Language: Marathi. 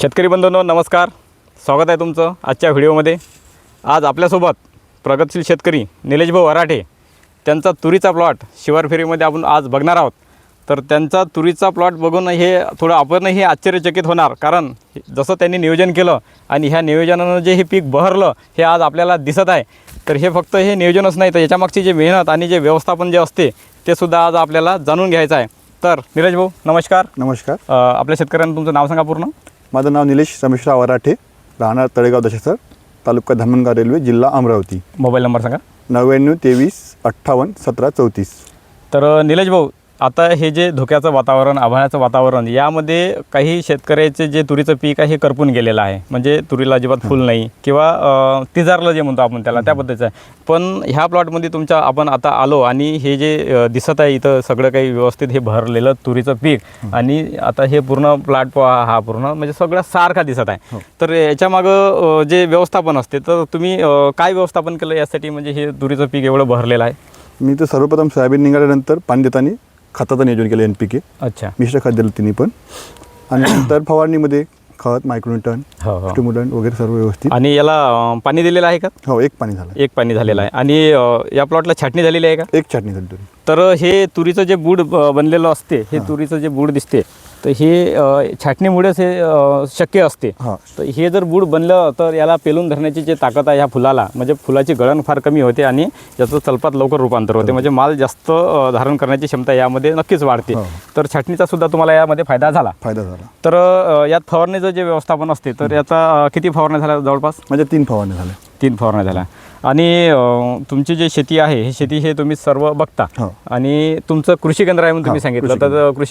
शेतकरी बंधूंनो नमस्कार. स्वागत आहे तुमचं आजच्या व्हिडिओमध्ये. आज आपल्यासोबत प्रगतशील शेतकरी निलेशभाऊ वराठे त्यांचा तुरीचा प्लॉट शिवारफेरीमध्ये आपण आज बघणार आहोत. तर त्यांचा तुरीचा प्लॉट बघून हे थोडं आपणही आश्चर्यचकित होणार. कारण जसं त्यांनी नियोजन केलं आणि ह्या नियोजनानं जे हे पीक बहरलं हे आज आपल्याला दिसत आहे. तर हे फक्त हे नियोजनच नाही तर याच्यामागची जे मेहनत आणि जे व्यवस्थापन जे असते ते सुद्धा आज आपल्याला जाणून घ्यायचं आहे. तर निलेश भाऊ नमस्कार. नमस्कार. आपल्या शेतकऱ्यांना तुमचं नाव सांगा पूर्ण. माझं नाव निलेश रमेशराव वराठे राहणार तळेगाव दशेसर तालुका धामणगाव रेल्वे जिल्हा अमरावती. मोबाईल नंबर सांगा. नव्याण्णव तेवीस अठ्ठावन्न सतरा चौतीस. तर निलेश भाऊ आता हे जे धोक्याचं वातावरण आभाळाचं वातावरण यामध्ये काही शेतकऱ्याचे जे तुरीचं पीक आहे हे करपून गेलेलं आहे. म्हणजे तुरीला अजिबात फुल नाही. किंवा तिजारलं जे म्हणतो आपण त्याला त्या पद्धतीचं आहे. पण ह्या प्लॉटमध्ये तुमच्या आपण आता आलो आणि हे जे दिसत आहे इथं सगळं काही व्यवस्थित हे भरलेलं तुरीचं पीक आणि आता हे पूर्ण प्लॉट हा पूर्ण म्हणजे सगळं सारखा दिसत आहे. हो. तर याच्यामागं जे व्यवस्थापन असते तर तुम्ही काय व्यवस्थापन केलं यासाठी? म्हणजे हे तुरीचं पीक एवढं भरलेलं आहे? मी तर सर्वप्रथम सोयाबीन निघाल्यानंतर पाणी देताना खताचं नियोजन केलं एन पी के. अच्छा. मिश्र खत दिलं तिन्ही पण. आणि नंतर फवारणीमध्ये खत मायक्रोन्यूटन हो हो. स्टिम्युलंट वगैरे सर्व व्यवस्थित. आणि याला पाणी दिलेलं आहे का? हो एक पाणी झालं. एक पाणी झालेलं आहे. आणि या प्लॉटला छाटणी झालेली आहे का? एक छाटणी झाली. तरी तर हे तुरीचं जे बूड बनलेलं असते हे. तुरीचं जे बूड दिसते तर हे छाटणीमुळेच हे शक्य असते. हां. तर हे जर बूड बनलं तर याला पेलून धरण्याची जे ताकद आहे ह्या फुलाला म्हणजे फुलाची गळण फार कमी होते आणि याचं चलपात लवकर रूपांतर होते. म्हणजे माल जास्त धारण करण्याची क्षमता यामध्ये नक्कीच वाढते. हो. तर छाटणीचा सुद्धा तुम्हाला यामध्ये फायदा झाला. फायदा झाला. तर यात फवारणीचं जे व्यवस्थापन असते तर याचा किती फवारण्या झाल्या जवळपास? म्हणजे तीन फवारण्या झाल्या. तीन फवारण्या झाल्या. आणि तुमची जी शेती आहे ही शेती हे तुम्ही सर्व बघता. हो. आणि तुमचं कृषी केंद्र आहे म्हणून तुम्ही सांगितलं. तर कृषी